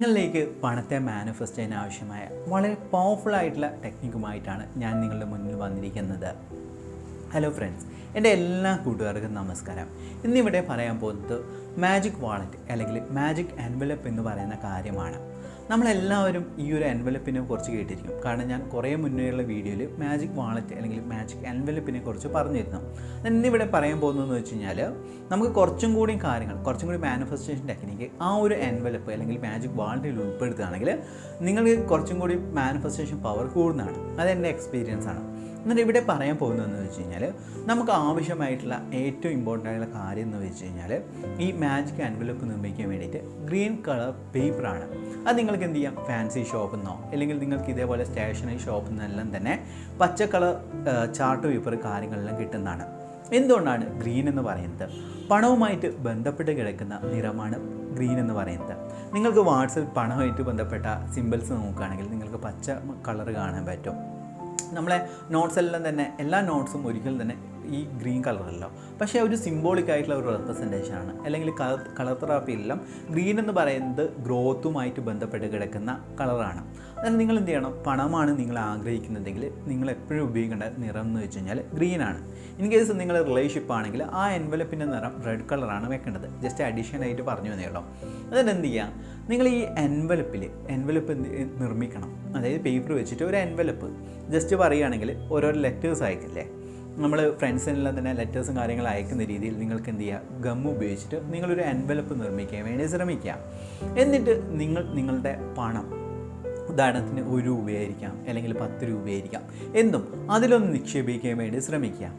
നിങ്ങളിലേക്ക് പണത്തെ മാനിഫെസ്റ്റ് ചെയ്യാൻ ആവശ്യമായ വളരെ പവർഫുൾ ആയിട്ടുള്ള ടെക്നിക്കുമായിട്ടാണ് ഞാൻ നിങ്ങളുടെ മുന്നിൽ വന്നിരിക്കുന്നത്. ഹലോ ഫ്രണ്ട്സ് എന്റെ എല്ലാ കൂട്ടുകാർക്കും നമസ്കാരം. ഇന്നിവിടെ പറയാൻ പോകുന്നത് മാജിക് വാളറ്റ് അല്ലെങ്കിൽ മാജിക് എൻവലപ്പ് എന്ന് പറയുന്ന കാര്യമാണ്. നമ്മളെല്ലാവരും ഈ ഒരു എൻവലപ്പിനെ കുറിച്ച് കേട്ടിരിക്കും. കാരണം ഞാൻ കുറേ മുന്നേയുള്ള വീഡിയോയിൽ മാജിക് വാളറ്റ് അല്ലെങ്കിൽ മാജിക് എൻവലപ്പിനെ കുറിച്ച് പറഞ്ഞിരുന്നു. ഇന്നിവിടെ പറയാൻ പോകുന്നതെന്ന് വെച്ച് കഴിഞ്ഞാൽ നമുക്ക് കുറച്ചും കൂടി കാര്യങ്ങൾ കുറച്ചും കൂടി മാനിഫെസ്റ്റേഷൻ ടെക്നിക്ക് ആ ഒരു എൻവലപ്പ് അല്ലെങ്കിൽ മാജിക് വാളറ്റിൽ ഉൾപ്പെടുത്തുകയാണെങ്കിൽ നിങ്ങൾക്ക് കുറച്ചും കൂടി മാനിഫെസ്റ്റേഷൻ പവർ കൂടുന്നതാണ്. അതെന്റെ എക്സ്പീരിയൻസ് ആണ്. എന്നിട്ട് ഇവിടെ പറയാൻ പോകുന്നതെന്ന് വെച്ച് കഴിഞ്ഞാൽ നമുക്ക് ആവശ്യമായിട്ടുള്ള ഏറ്റവും ഇമ്പോർട്ടന്റ് ആയിട്ടുള്ള കാര്യം എന്ന് വെച്ച് കഴിഞ്ഞാൽ ഈ മാജിക് എൻവലപ്പ് നിർമ്മിക്കാൻ വേണ്ടിയിട്ട് ഗ്രീൻ കളർ പേപ്പറാണ് അത് നിങ്ങൾക്ക് എന്ത് ചെയ്യാം? ഫാൻസി ഷോപ്പിൽ നിന്നോ അല്ലെങ്കിൽ നിങ്ങൾക്ക് ഇതേപോലെ സ്റ്റേഷനറി ഷോപ്പിൽ നിന്നെല്ലാം തന്നെ പച്ച കളർ ചാർട്ട് പേപ്പർ കാര്യങ്ങളെല്ലാം കിട്ടുന്നതാണ്. എന്തുകൊണ്ടാണ് ഗ്രീൻ എന്ന് പറയുന്നത്? പണവുമായിട്ട് ബന്ധപ്പെട്ട് കിടക്കുന്ന നിറമാണ് ഗ്രീൻ എന്ന് പറയുന്നത്. നിങ്ങൾക്ക് വാട്സപ്പ് പണമായിട്ട് ബന്ധപ്പെട്ട സിമ്പിൾസ് നോക്കുകയാണെങ്കിൽ നിങ്ങൾക്ക് പച്ച കളർ കാണാൻ പറ്റും. നമ്മളെ നോട്ട്സ് എല്ലാം തന്നെ എല്ലാ നോട്ട്സും ഒരിക്കലും തന്നെ ഈ ഗ്രീൻ കളറല്ലോ. പക്ഷേ ഒരു സിംബോളിക് ആയിട്ടുള്ള ഒരു റെപ്രസെന്റേഷൻ ആണ്. അല്ലെങ്കിൽ കളർ കളർ എല്ലാം ഗ്രീൻ എന്ന് പറയുന്നത് ഗ്രോത്തുമായിട്ട് ബന്ധപ്പെട്ട് കിടക്കുന്ന കളറാണ് അതായത് നിങ്ങൾ എന്ത് ചെയ്യണം? പണമാണ് നിങ്ങൾ ആഗ്രഹിക്കുന്നതെങ്കിൽ നിങ്ങൾ എപ്പോഴും ഉപയോഗിക്കേണ്ട നിറം എന്ന് വെച്ച് കഴിഞ്ഞാൽ ഗ്രീൻ ആണ്. ഇൻ കേസ് നിങ്ങൾ റിലേഷൻഷിപ്പ് ആണെങ്കിൽ ആ എൻവലപ്പിന്റെ നിറം റെഡ് കളറാണ് വെക്കേണ്ടത്. ജസ്റ്റ് അഡീഷൻ ആയിട്ട് പറഞ്ഞു തന്നേ ഉള്ളൂ. അതുകൊണ്ട് എന്ത് ചെയ്യുക നിങ്ങൾ ഈ എൻവലപ്പിൽ എൻവലപ്പ് നിർമ്മിക്കണം. അതായത് പേപ്പർ വെച്ചിട്ട് ഒരു എൻവലപ്പ് ജസ്റ്റ് പറയുകയാണെങ്കിൽ ഓരോരോ ലെറ്റേഴ്സ് അയക്കില്ലേ നമ്മൾ ഫ്രണ്ട്സിനെല്ലാം തന്നെ ലെറ്റേഴ്സും കാര്യങ്ങളും അയക്കുന്ന രീതിയിൽ നിങ്ങൾക്ക് എന്ത് ചെയ്യുക ഗം ഉപയോഗിച്ചിട്ട് നിങ്ങളൊരു എൻവലപ്പ് നിർമ്മിക്കാൻ വേണ്ടി ശ്രമിക്കുക എന്നിട്ട് നിങ്ങൾ നിങ്ങളുടെ പണം ഉദാഹരണത്തിന് ഒരു രൂപയായിരിക്കാം അല്ലെങ്കിൽ പത്ത് രൂപയായിരിക്കാം എന്തും അതിലൊന്ന് നിക്ഷേപിക്കാൻ വേണ്ടി ശ്രമിക്കുക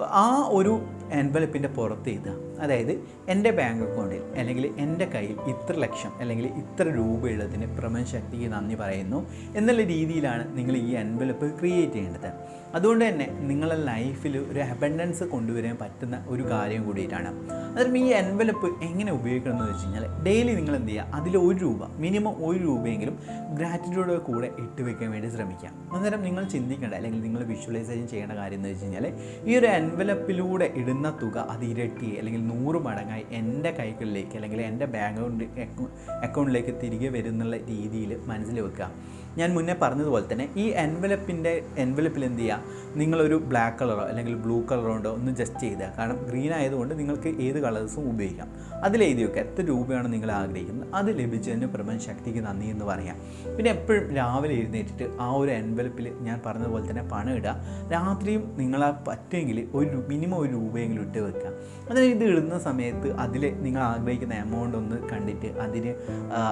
ആ ഒരു എൻവലപ്പിന്റെ പുറത്ത് എഴുതുക അതായത് എന്റെ ബാങ്ക് അക്കൗണ്ടിൽ അല്ലെങ്കിൽ എന്റെ കയ്യിൽ ഇത്ര ലക്ഷം അല്ലെങ്കിൽ ഇത്ര രൂപയുള്ളതിന് പ്രപഞ്ച ശക്തിക്ക് നന്ദി പറയുന്നു എന്നുള്ള രീതിയിലാണ് നിങ്ങൾ ഈ എൻവലപ്പ് ക്രിയേറ്റ് ചെയ്യേണ്ടത്. അതുകൊണ്ട് തന്നെ നിങ്ങളെ ലൈഫിൽ ഒരു അബൻഡൻസ് കൊണ്ടുവരാൻ പറ്റുന്ന ഒരു കാര്യം കൂടിയിട്ടാണ്. അന്നേരം ഈ എൻവലപ്പ് എങ്ങനെ ഉപയോഗിക്കണം എന്ന് വെച്ച് കഴിഞ്ഞാൽ ഡെയിലി നിങ്ങൾ എന്ത് ചെയ്യുക? അതിൽ ഒരു രൂപ മിനിമം ഒരു രൂപയെങ്കിലും ഗ്രാറ്റിറ്റ്യൂഡ് കൂടെ ഇട്ട് വെക്കാൻ വേണ്ടി ശ്രമിക്കുക. അന്നേരം നിങ്ങൾ ചിന്തിക്കേണ്ട അല്ലെങ്കിൽ നിങ്ങൾ വിഷ്വലൈസേഷൻ ചെയ്യേണ്ട കാര്യം എന്ന് വെച്ച് കഴിഞ്ഞാൽ ഈ ഒരു എൻവലപ്പിലൂടെ ഇടുന്ന തുക അത് ഇരട്ടി അല്ലെങ്കിൽ നൂറ് മടങ്ങായി എന്റെ കൈകളിലേക്ക് അല്ലെങ്കിൽ എന്റെ ബാങ്ക് അക്കൗണ്ടിലേക്ക് തിരികെ വരുന്നുള്ള രീതിയിൽ മനസ്സിൽ വെക്കുക ഞാൻ മുന്നേ പറഞ്ഞതുപോലെ തന്നെ ഈ എൻവലപ്പിന്റെ എൻവലപ്പിൽ എന്ത് ചെയ്യുക? നിങ്ങളൊരു ബ്ലാക്ക് കളറോ അല്ലെങ്കിൽ ബ്ലൂ കളറോ ഉണ്ടോ ഒന്ന് ജസ്റ്റ് ചെയ്തുക. കാരണം ഗ്രീൻ ആയതുകൊണ്ട് നിങ്ങൾക്ക് ഏത് കളേഴ്സും ഉപയോഗിക്കാം. അതിൽ എഴുതി വെക്കുക എത്ര രൂപയാണ് നിങ്ങൾ ആഗ്രഹിക്കുന്നത്? അത് ലഭിച്ചതിന് പ്രപഞ്ച ശക്തിക്ക് നന്ദി എന്ന് പറയാം. പിന്നെ എപ്പോഴും രാവിലെ എഴുന്നേറ്റിട്ട് ആ ഒരു എൻവലപ്പിൽ ഞാൻ പറഞ്ഞതുപോലെ തന്നെ പണം ഇടുക. രാത്രിയും നിങ്ങളെ പറ്റുമെങ്കിൽ ഒരു മിനിമം ഒരു രൂപയെങ്കിലും ഇട്ട് വെക്കുക. അതിന് ഇത് ഇടുന്ന സമയത്ത് അതിൽ നിങ്ങൾ ആഗ്രഹിക്കുന്ന എമൗണ്ട് ഒന്ന് കണ്ടിട്ട് അതിന്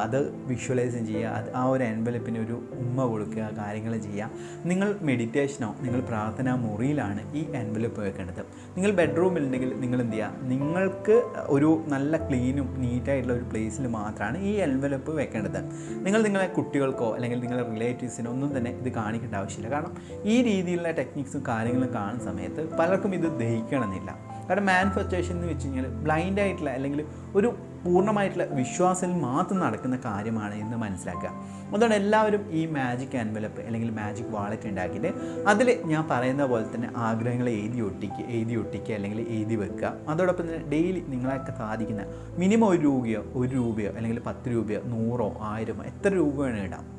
അത് വിഷ്വലൈസ് ചെയ്യുക. അത് ആ ഒരു എൻവലപ്പിന് ഒരു ഉമ്മ കൊടുക്കുക കാര്യങ്ങൾ ചെയ്യുക. നിങ്ങൾ മെഡിറ്റേഷനോ നിങ്ങൾ പ്രാർത്ഥനാ മുറിയിലാണ് ഈ എൻവലപ്പ് വെക്കേണ്ടത്. നിങ്ങൾ ബെഡ്റൂമിൽ ബെഡ്റൂമിലുണ്ടെങ്കിൽ നിങ്ങൾ എന്ത് ചെയ്യുക? നിങ്ങൾക്ക് ഒരു നല്ല ക്ലീനും നീറ്റായിട്ടുള്ള ഒരു പ്ലേസിൽ മാത്രമാണ് ഈ എൻവലപ്പ് വെക്കേണ്ടത്. നിങ്ങൾ നിങ്ങളെ കുട്ടികൾക്കോ അല്ലെങ്കിൽ നിങ്ങളുടെ റിലേറ്റീവ്സിനോ ഒന്നും തന്നെ ഇത് കാണിക്കേണ്ട ആവശ്യമില്ല. കാരണം ഈ രീതിയിലുള്ള ടെക്നിക്സും കാര്യങ്ങളും കാണുന്ന സമയത്ത് പലർക്കും ഇത് ദഹിക്കണമെന്നില്ല. കാരണം മാനിഫെസ്റ്റേഷൻ എന്ന് വെച്ച് കഴിഞ്ഞാൽ ബ്ലൈൻഡ് ആയിട്ടുള്ള അല്ലെങ്കിൽ ഒരു പൂർണമായിട്ടുള്ള വിശ്വാസത്തിൽ മാത്രം നടക്കുന്ന കാര്യമാണ് എന്ന് മനസ്സിലാക്കുക. അതുകൊണ്ട് എല്ലാവരും ഈ മാജിക് എൻവലപ്പ് അല്ലെങ്കിൽ മാജിക് വാളറ്റ് ഉണ്ടാക്കിയിട്ട് അതിൽ ഞാൻ പറയുന്ന പോലെ തന്നെ ആഗ്രഹങ്ങൾ എഴുതി ഒട്ടിക്കുക എഴുതി ഒട്ടിക്കുക അല്ലെങ്കിൽ എഴുതി വെക്കുക. അതോടൊപ്പം തന്നെ ഡെയിലി നിങ്ങളൊക്കെ സാധിക്കുന്ന മിനിമം ഒരു രൂപയോ ഒരു രൂപയോ അല്ലെങ്കിൽ പത്ത് രൂപയോ നൂറോ ആയിരമോ എത്ര രൂപ വേണമെങ്കിൽ ഇടാം.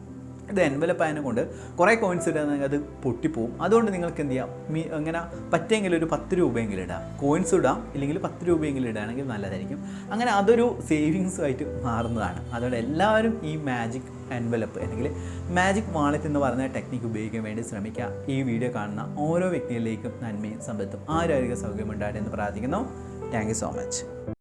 ഇത് എൻവലപ്പ് ആയതിനെ കൊണ്ട് കുറേ കോയിൻസ് ഇടുകയാണെങ്കിൽ അത് പൊട്ടിപ്പോവും. അതുകൊണ്ട് നിങ്ങൾക്ക് എന്ത് ചെയ്യാം? മീ അങ്ങനെ പറ്റുമെങ്കിൽ ഒരു പത്ത് രൂപയെങ്കിലും ഇടാം. കോയിൻസ് ഇടാം ഇല്ലെങ്കിൽ പത്ത് രൂപയെങ്കിലും ഇടുകയാണെങ്കിൽ നല്ലതായിരിക്കും. അങ്ങനെ അതൊരു സേവിങ്സ് ആയിട്ട് മാറുന്നതാണ്. അതുകൊണ്ട് എല്ലാവരും ഈ മാജിക് എൻവലപ്പ് അല്ലെങ്കിൽ മാജിക് വാളറ്റ് എന്ന് പറയുന്ന ടെക്നിക്ക് ഉപയോഗിക്കാൻ വേണ്ടി ശ്രമിക്കുക. ഈ വീഡിയോ കാണുന്ന ഓരോ വ്യക്തികളിലേക്കും നന്മയും സമ്പത്തും ആരോഗ്യ സൗകര്യം ഉണ്ടാകട്ടെ എന്ന് പ്രാർത്ഥിക്കുന്നു. Thank you so much